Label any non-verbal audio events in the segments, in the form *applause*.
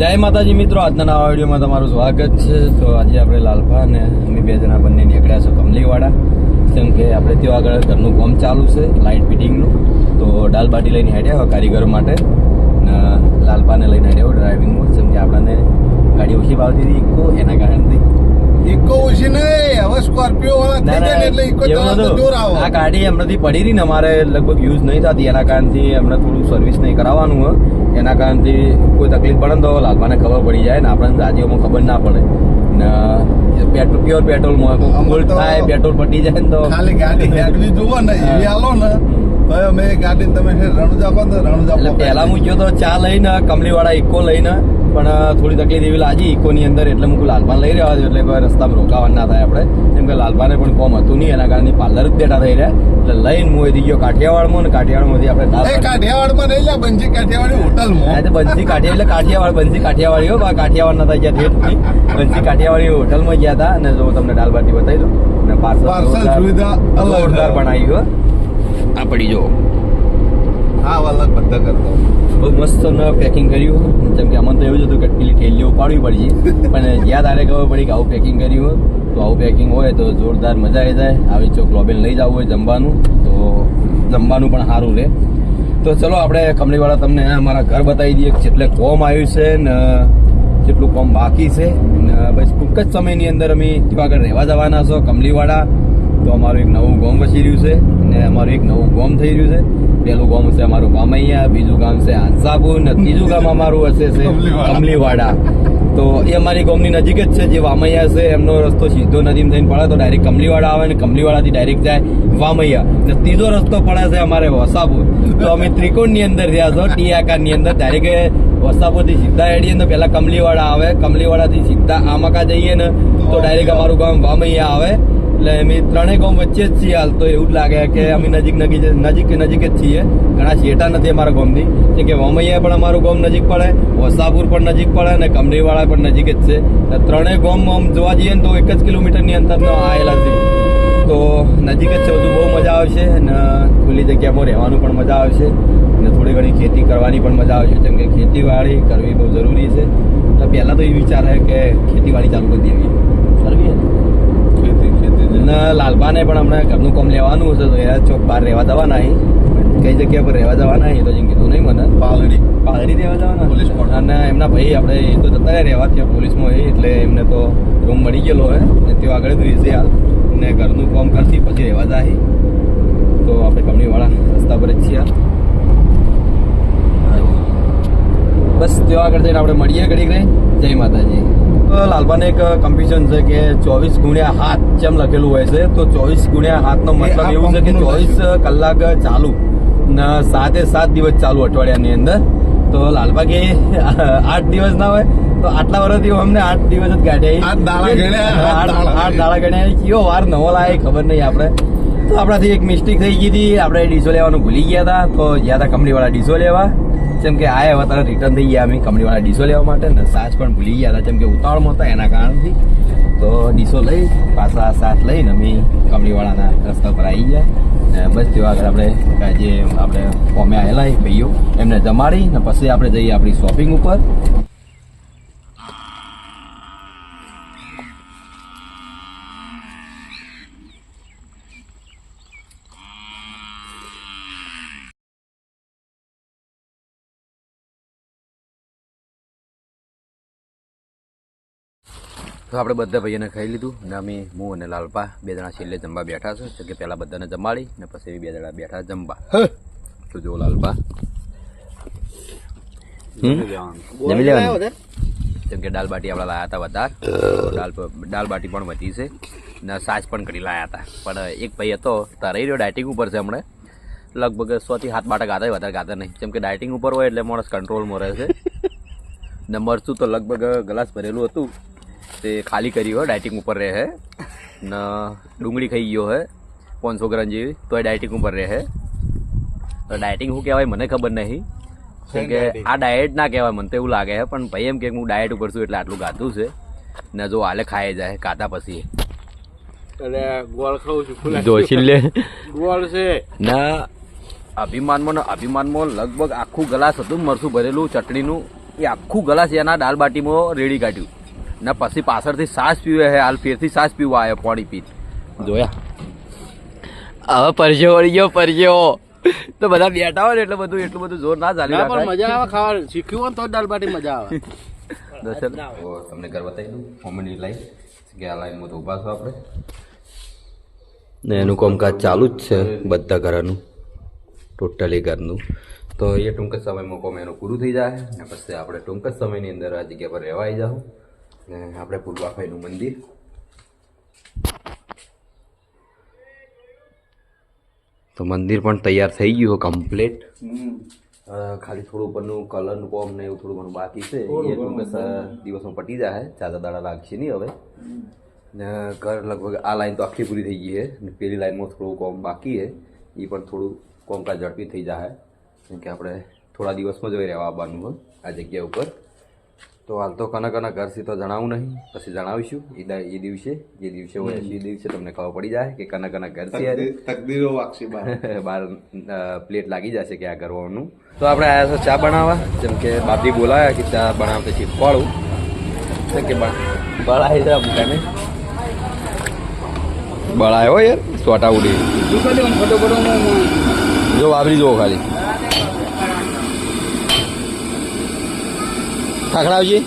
જય માતાજી મિત્રો, આજના નવા વિડીયોમાં તમારું સ્વાગત છે. તો આજે આપણે લાલભા અને અમે બે જણા બંને નીકળ્યા છો કમલીવાડા. જેમ કે આપણે ત્યાં આગળ ઘરનું કામ ચાલુ છે, લાઇટ ફિટિંગનું. તો દાલબાટી લઈને હેડ્યા હોય કારીગર માટે. લાલભાને લઈને હેડ્યા હોય ડ્રાઇવિંગમાં જેમ કે આપણને ગાડી ઓછી ભાવતી હતી એના કારણથી સ્કોર્પિયો વાળા થઈ જાય એટલે ઇકો ચલાવતો દૂર આવો. આ ગાડી હમણાંથી પડી રહી ને અમારે લગભગ યુઝ નહીં થતી એના કારણથી હમણાં થોડું સર્વિસ નહીં કરાવવાનું હોય એના કારણથી કોઈ તકલીફ પડે તો લાલભાને ખબર પડી જાય ને આપણને રાજીઓમાં ખબર ના પડે. ને પેટ્રોલ પ્યોર પેટ્રોલમાં થાય પેટ્રોલ પટી જાય ને તો ખાલી ગાડી હેડવી જુઓ ને તો અમે ગાડી તમે રણુજા કહો તો રણુજા પહેલા હું ગયો તો ચા લઈને કમલીવાળા ઇકો લઈને પણ થોડી તકલીફ એવી લાગી ઇકોની અંદર એટલે હું લાલભાન લઈ રહ્યા છું એટલે કોઈ રસ્તામાં રોકાવા ના થાય આપણે. કેમ કે લાલભાને પણ કોમ હતું નહીં એના કારણે પાર્લર જ બેઠા થઈ રહ્યા. એટલે લઈને હું થઈ ગયો કાઠિયાવાડમાં ને કાઠિયાવાડમાંથી આપણે કાઠિયાવાડમાં નહીં લ્યા બંજી કાઠિયાવાડી હોટલમાં. હા બંજી કાઠિયા એટલે કાઠિયાવાડ બંજી કાઠિયાવાડી હો કાઠિયાવાડ ના થઈ ગયા ઠેઠ બંસી કાઠિયાવાડી હોટલમાં ગયા હતા અને જો તમને દાલ બાટી બતાવી દઉં. અને પાર્સલ સુવિધા. જોરદાર પણ આવી હો. આ પડી જો હા અલગ બધા કરતો. બહુ મસ્ત પેકિંગ કર્યું. જેમ કે કે પેલી થેલીઓ પાડવી પડશે. પણ જ્યાં તારે ખબર પડી કે આવું પેકિંગ કર્યું હોય, તો આવું પેકિંગ હોય તો જોરદાર મજા આવી જાય. આવી ચોક લોબેલ લઈ જવું હોય જમવાનું, તો જમવાનું પણ સારું રહે તો ચલો આપણે કમલીવાળા તમને અમારા ઘર બતાવી દઈએ જેટલે કોમ આવ્યું છે ને, જેટલું કોમ બાકી છે. ને બસ ટૂંક જ સમયની અંદર અમે આગળ રહેવા જવાના છો કમલીવાડા તો અમારું એક નવું ગામ વસી રહ્યું છે ને અમારું એક નવું ગામ થઈ રહ્યું છે. પહેલું ગામ છે અમારું ગામૈયા બીજું ગામ છે હાંસાપુર ને ત્રીજું ગામ અમારું હશે છે કમલીવાડા. તો એ અમારી ગામની નજીક જ છે જે વામૈયા છે એમનો રસ્તો સીધો નદી થઈને પડે તો ડાયરેક્ટ કમલીવાડા આવે ને કમલીવાડાથી ડાયરેક્ટ જાય વામૈયા. ને ત્રીજો રસ્તો પડે છે અમારે વસાપુર. તો અમે ત્રિકોણની અંદર રહ્યા છો ટી આકારની અંદર. ડાયરેક્ટ વસાપુરથી સીધા એડીએ ને તો પહેલા કમલીવાડા આવે. કમલીવાડાથી સીધા આમકા જઈએ ને તો ડાયરેક્ટ અમારું ગામ વામૈયા આવે. એટલે અમે ત્રણેય ગામ વચ્ચે જ છીએ હાલ. તો એવું જ લાગે કે અમે નજીક નજીક નજીક નજીક જ છીએ. ઘણા શેટા નથી અમારા ગામથી. જેમ કે વમૈયા પણ અમારું ગામ નજીક પડે, વસાપુર પણ નજીક પડે અને કમરીવાળા પણ નજીક જ છે. ત્રણેય ગામ આમ જોવા જઈએ ને તો એક જ કિલોમીટરની અંતરનો આવેલા છે. તો નજીક જ છે, બધું બહુ મજા આવશે અને ખુલ્લી જગ્યામાં રહેવાનું પણ મજા આવશે. અને થોડી ઘણી ખેતી કરવાની પણ મજા આવશે. કેમ કે ખેતીવાડી કરવી બહુ જરૂરી છે. એટલે પહેલાં તો એ વિચાર છે કે ખેતીવાડી ચાલુ કરી દેવી. કરવી અને લાલબાને પણ હમણાં ઘરનું કામ લેવાનું હશે તો એ ચોક બહાર રહેવા જવાના અહીં. કઈ જગ્યા પર રહેવા જવાના એ તો જેમ કીધું નહીં મને. પાલડી. પાલડી રહેવા જવાના? પોલીસ. અને એમના ભાઈ આપણે એ તો જતા રહ્યા રહેવા ત્યાં પોલીસમાં એ એટલે એમને તો રૂમ મળી ગયેલો હે. ને તેઓ આગળ જ રહેશે હાલ. ને ઘરનું કામ કરતી પછી રહેવા જાય. તો આપણે કંપનીવાળા રસ્તા પર જ છીએ. બસ. તેઓ આગળ જઈને આપણે મળીએ ઘડીક રહી જય માતાજી. લાલબાને એક કમ્પિશન છે કે ચોવીસ ગુણ્યા હાથ જેમ લખેલું હોય છે તો ચોવીસ ગુણ્યા હાથનો મતલબ એવું છે કે ચોવીસ કલાક ચાલુ. ને સાતે સાત દિવસ ચાલુ અઠવાડિયાની અંદર. તો લાલબા કે આઠ દિવસ ના હોય તો આટલા વર્ષથી અમને આઠ દિવસ જ કાઢ્યા આઠ દાડા ગણ્યા, કયો વાર નવો લાય ખબર નહીં આપણે. તો આપણાથી એક મિસ્ટેક થઈ ગઈ હતી. આપણે ડીઝો લેવાનું ભૂલી ગયા હતા. તો ગયા હતા કંપનીવાળા ડીઝો લેવા. જેમ કે આ એવા તરત રિટર્ન થઈ ગયા. અમે કંપનીવાળા ડીસો લેવા માટે ને સાસ પણ ભૂલી ગયા હતા. જેમ કે ઉતાવળમાં હતા એના કારણથી. તો ડીસો લઈ, પાછા સાસ લઈને અમે કંપનીવાળાના રસ્તા પર આવી ગયા. ને બસ તેવા આગળ આપણે જે આપણે ફોમે આવેલા ભાઈઓ, એમને જમાડી ને પછી આપણે જઈએ આપણી શોપિંગ ઉપર. તો આપણે બધા ભાઈઓને ખાઈ લીધું ને અમે હું અને લાલપા બે જણા છેલ્લે જમવા બેઠા છે. તો કે પહેલા બધાને જમાડી ને પછી બે જણા બેઠા જમવા. તો જો લાલપા. જમી લેવાનું. જેમ કે દાલ બાટી આપણે લાયા હતા વધાર. દાલ દાલ બાટી પણ વધી છે. ને સાસ પણ કરી લાયા હતા. પણ એક ભાઈ હતો તારે રહ્યો ડાયટિંગ ઉપર છે હમણાં. લગભગ સો થી હાથ બાટા ગાતા હોય, વધારે ગાતા નહીં. જેમ કે ડાયટિંગ ઉપર હોય એટલે માણસ કંટ્રોલમાં રહે છે. *laughs* ને મરચું તો લગભગ ગ્લાસ ભરેલું હતું. તે ખાલી કર્યું હોય ડાયટિંગ ઉપર રહે હે. ને ડુંગળી ખાઈ ગયો હે પાંચસો ગ્રામ જેવી તો એ ડાયટિંગ ઉપર રહે હે. તો ડાયટિંગ શું કહેવાય મને ખબર નહીં. કેમ કે આ ડાયટ ના કહેવાય મને તો એવું લાગે છે પણ ભાઈ એમ કે હું ડાયટ ઉપર છું એટલે આટલું ગાતું છે. ને જો હાલે ખાઈ જાય કાતા પછી. એટલે ગોળ ખાઉં છું ફૂલા જોશી ગોળ છે. ના અભિમાનમાં ને અભિમાનમાં લગભગ આખું ગ્લાસ હતું મરસું ભરેલું ચટણીનું. એ આખું ગલાસ એના દાલ બાટીમાં રેડી કાઢ્યું. ને પછી પાછળથી સાસ પીવે છે હાલ ફેરથી સાસ પીવા આવ્યો પાણી પી. જોયા. હવે પરસેવો વળી ગયો પરસેવો. તો બધા બેઠા હોય ને એટલે બધું એટલું બધું જોર ના ચાલી ના પણ મજા આવે ખાવાનું. શીખ્યું હોય ને તો જ દાલ બાટી મજા આવે. *laughs* દર્શન. તમને ઘર બતાવી દઉં. Comedy line. કે આ લાઈનમાં તો ઊભા છો આપણે. ને એનું કામકાજ ચાલુ જ છે બધા ઘરનું. ટોટલી ઘરનું. તો એ ટૂંક જ સમયમાં કોમ એનું પૂરું થઈ જાય. ને પછી આપણે ટૂંક જ સમયની અંદર આ જગ્યા પર રહેવાય આવી જાઉં ને આપણે પૂર્વાભાઈનું મંદિર તો મંદિર પણ તૈયાર થઈ ગયું કમ્પ્લીટ ખાલી થોડું ઉપરનું કલરનું કોમ ને એવું થોડું ઘણું બાકી છે એ ટૂંક દિવસમાં પટી જાય ચાદા દાડા લાગશે નહીં હવે ને ઘર લગભગ આ લાઈન તો આખી પૂરી થઈ ગઈ છે ને પેલી લાઈનમાં થોડું કોમ બાકી છે એ પણ થોડું કોમકાજ ઝડપી થઈ જાય કેમ કે આપણે થોડા દિવસમાં જ રહેવા આવવાનું હોય આ જગ્યા ઉપર તો હાલ તો કનક કના ઘર છે તો જણાવું નહીં. પછી જણાવીશું. એ દિવસે. જે દિવસે હોય એ દિવસે તમને ખબર પડી જાય કે કનક અને ઘર તકદીરો વાગશે બાર. *laughs* બાર પ્લેટ લાગી જશે કે આ કરવાનું. તો આપણે આવ્યા છે ચા બનાવવા. જેમ કે બાપી બોલાયા કે ચા બનાવતા શીખવાડું તો કે બળાય છે અમુકાને. બળાયો યાર સોટા ઉડી. જો વાપરી જુઓ ખાલી. ખખડાવજી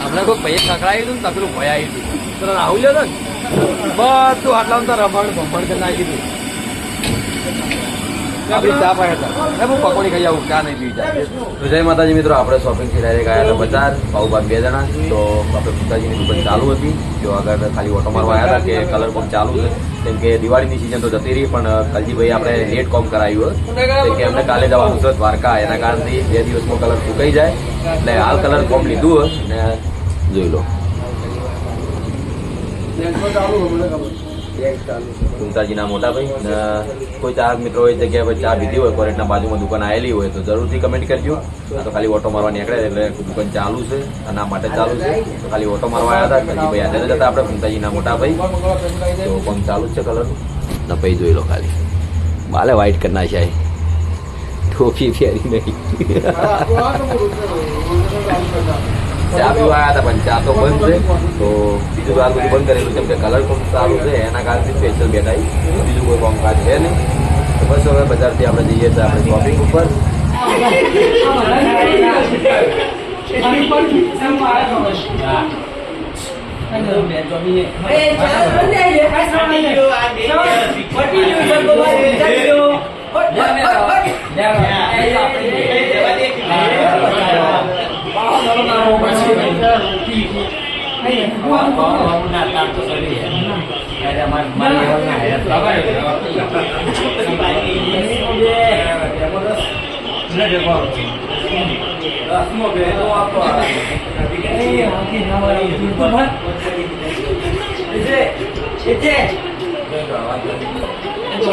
આપણે કોઈ પૈસા ખખડાવી દીધું ને તકલું ભય આવી દીધું રાહુલ ને? બધું આટલા રમણ ભમણ કરી નાખી દીધું. આપણી ચા પણ હતા. હું પકોડી ખાઈ આવું ચા નહીં પી જાય તો જય માતાજી મિત્રો આપણે શોપિંગથી ડાયરેક્ટ આવ્યા હતા બજાર બાબુબાન બે જણા. તો આપણે પિતાજીની દુકાન ચાલુ હતી. જો આગળ ખાલી ઓટો મારવા આવ્યા હતા કે કલર કોમ ચાલુ છે. કેમ કે દિવાળીની સિઝન તો જતી રહી પણ કલજીભાઈ આપણે લેટ કોમ કરાવ્યું કેમ કે અમને કાલે જવાનું છે દ્વારકા એના કારણથી બે દિવસમાં કલર સુકાઈ જાય. એટલે હાલ કલર કોમ લીધું હોય ને જોઈ લો. કુંતાજીના મોટા ભાઈ કોઈ ચાર મિત્રો એ જગ્યાએ પર ચા પીધી હોય કોરેટના બાજુમાં દુકાન આવેલી હોય, તો જરૂરથી કમેન્ટ કરજો. આ તો ખાલી ઓટો મારવા નીકળે એટલે દુકાન ચાલુ છે આના માટે ચાલુ છે. ખાલી ઓટો મારવા આવ્યા હતા ભાઈ હાજર જ હતા આપણે, કુંતાજીના મોટા ભાઈ. તો પણ ચાલુ જ છે કલર ને ભાઈ, જોઈ લો ખાલી. બાલે વ્હાઈટ કરી નાખ્યા ટોપી ફેરી નહીં. ચા પીવા આવ્યા હતા પણ ચા તો બંધ છે. તો બીજું આ બધું બંધ કરેલું કેમ કે કલર પણ સારું છે, એના કારણથી સ્પેશિયલ બેઠા બીજું કોઈ કામકાજ છે નહીં. તો બસ હવે બજારથી આપણે જઈએ છીએ આપણે શોપિંગ ઉપર.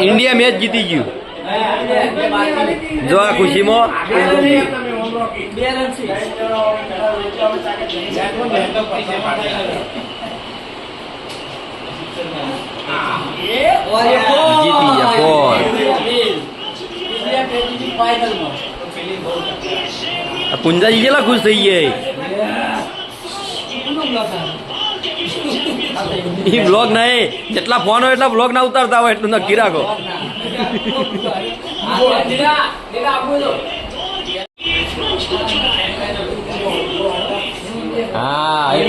ઇન્ડિયા મેચ જીતી ગયું. જો આ ખુશીમાં જીતી ગયા ફોર પુંજાજી કેટલા ખુશ થઈ ગયા એ બ્લોગ નહીં જેટલા ફોન હોય એટલા બ્લોગ ના ઉતારતા હોય એટલું નક્કી રાખો. *laughs* હા એ.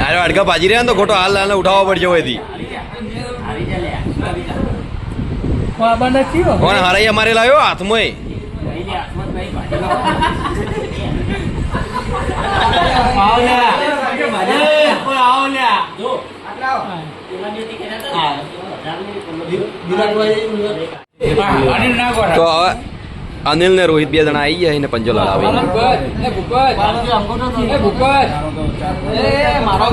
અરે અડકા ભાજી રહ્યા ને તો ખોટો હાલ હાલ ઉઠાવવા પડશે કોણ હરાઈ અમારે લાવ્યો? હાથમાં તો હવે અનિલ ને રોહિત બે જણા આવી ગયા ને પંજો લડાવી મારો